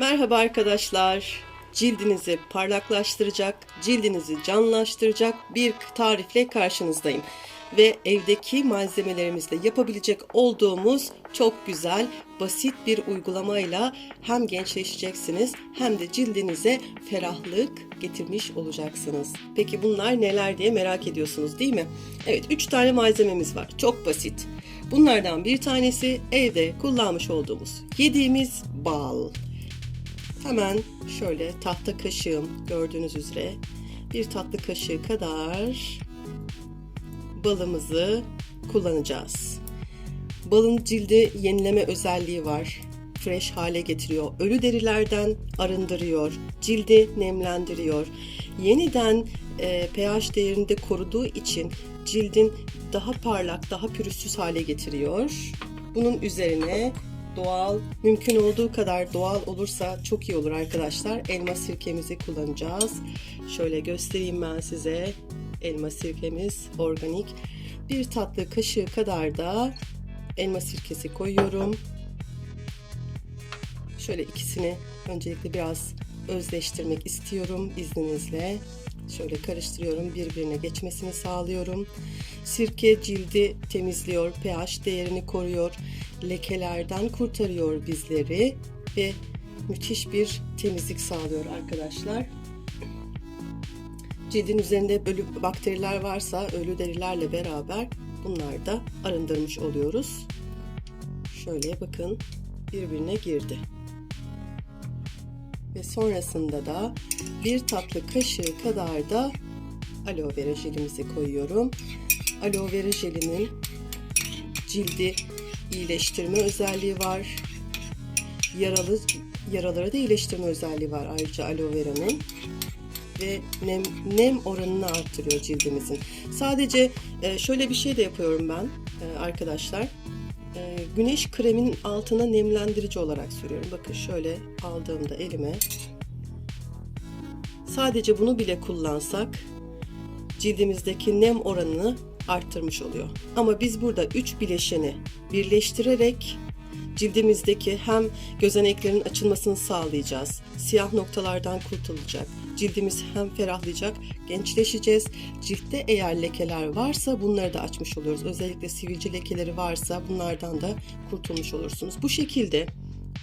Merhaba arkadaşlar. Cildinizi parlaklaştıracak, cildinizi canlaştıracak bir tarifle karşınızdayım. Ve evdeki malzemelerimizle yapabilecek olduğumuz çok güzel, basit bir uygulamayla hem gençleşeceksiniz hem de cildinize ferahlık getirmiş olacaksınız. Peki bunlar neler diye merak ediyorsunuz değil mi? Evet, 3 tane malzememiz var. Çok basit. Bunlardan bir tanesi evde kullanmış olduğumuz yediğimiz bal. Hemen şöyle tahta kaşığım gördüğünüz üzere bir tatlı kaşığı kadar balımızı kullanacağız. Balın cildi yenileme özelliği var. Fresh hale getiriyor. Ölü derilerden arındırıyor. Cildi nemlendiriyor. Yeniden e, pH değerini de koruduğu için cildin daha parlak, daha pürüzsüz hale getiriyor. Bunun üzerine doğal, mümkün olduğu kadar doğal olursa çok iyi olur arkadaşlar. Elma sirkemizi kullanacağız. Şöyle göstereyim ben size. Elma sirkemiz organik. Bir tatlı kaşığı kadar da elma sirkesi koyuyorum. Şöyle ikisini öncelikle biraz özleştirmek istiyorum izninizle. Şöyle karıştırıyorum, birbirine geçmesini sağlıyorum. Sirke cildi temizliyor, pH değerini koruyor, lekelerden kurtarıyor bizleri ve müthiş bir temizlik sağlıyor arkadaşlar. Cildin üzerinde ölü bakteriler varsa ölü derilerle beraber bunlar da arındırmış oluyoruz. Şöyle bakın birbirine girdi. Ve sonrasında da bir tatlı kaşığı kadar da aloe vera jelimizi koyuyorum. Aloe vera jelinin cildi iyileştirme özelliği var. Yaralı yaraları da iyileştirme özelliği var ayrıca aloe vera'nın ve nem, nem oranını arttırıyor cildimizin. Sadece e, şöyle bir şey de yapıyorum ben e, arkadaşlar. E, güneş kreminin altına nemlendirici olarak sürüyorum. Bakın şöyle aldığımda elime sadece bunu bile kullansak cildimizdeki nem oranını arttırmış oluyor. Ama biz burada 3 bileşeni birleştirerek cildimizdeki hem gözeneklerin açılmasını sağlayacağız. Siyah noktalardan kurtulacak. Cildimiz hem ferahlayacak, gençleşeceğiz. Ciltte eğer lekeler varsa bunları da açmış oluyoruz. Özellikle sivilce lekeleri varsa bunlardan da kurtulmuş olursunuz. Bu şekilde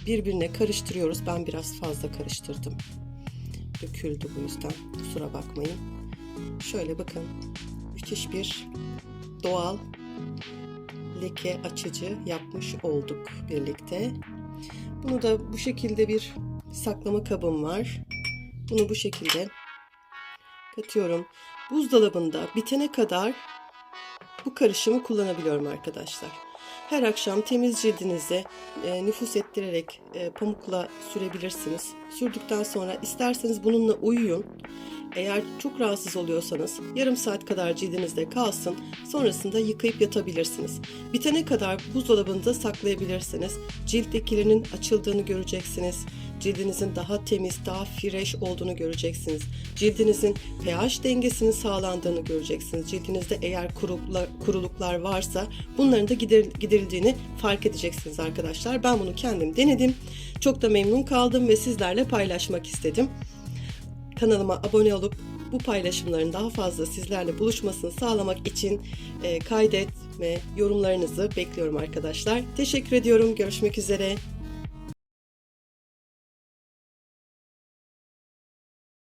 birbirine karıştırıyoruz. Ben biraz fazla karıştırdım. Döküldü bu yüzden. Kusura bakmayın. Şöyle bakın. Müthiş bir doğal leke açıcı yapmış olduk birlikte. Bunu da bu şekilde bir saklama kabım var. Bunu bu şekilde katıyorum. Buzdolabında bitene kadar bu karışımı kullanabiliyorum arkadaşlar. Her akşam temiz cildinize e, nüfus ettirerek e, pamukla sürebilirsiniz. Sürdükten sonra isterseniz bununla uyuyun. Eğer çok rahatsız oluyorsanız yarım saat kadar cildinizde kalsın. Sonrasında yıkayıp yatabilirsiniz. Bitene kadar buzdolabında saklayabilirsiniz. Cilt lekelerinin açıldığını göreceksiniz. Cildinizin daha temiz, daha fresh olduğunu göreceksiniz. Cildinizin pH dengesinin sağlandığını göreceksiniz. Cildinizde eğer kuruluklar varsa bunların da gider, giderildiğini fark edeceksiniz arkadaşlar. Ben bunu kendim denedim. Çok da memnun kaldım ve sizlerle paylaşmak istedim. Kanalıma abone olup bu paylaşımların daha fazla sizlerle buluşmasını sağlamak için e, kaydet ve yorumlarınızı bekliyorum arkadaşlar. Teşekkür ediyorum. Görüşmek üzere.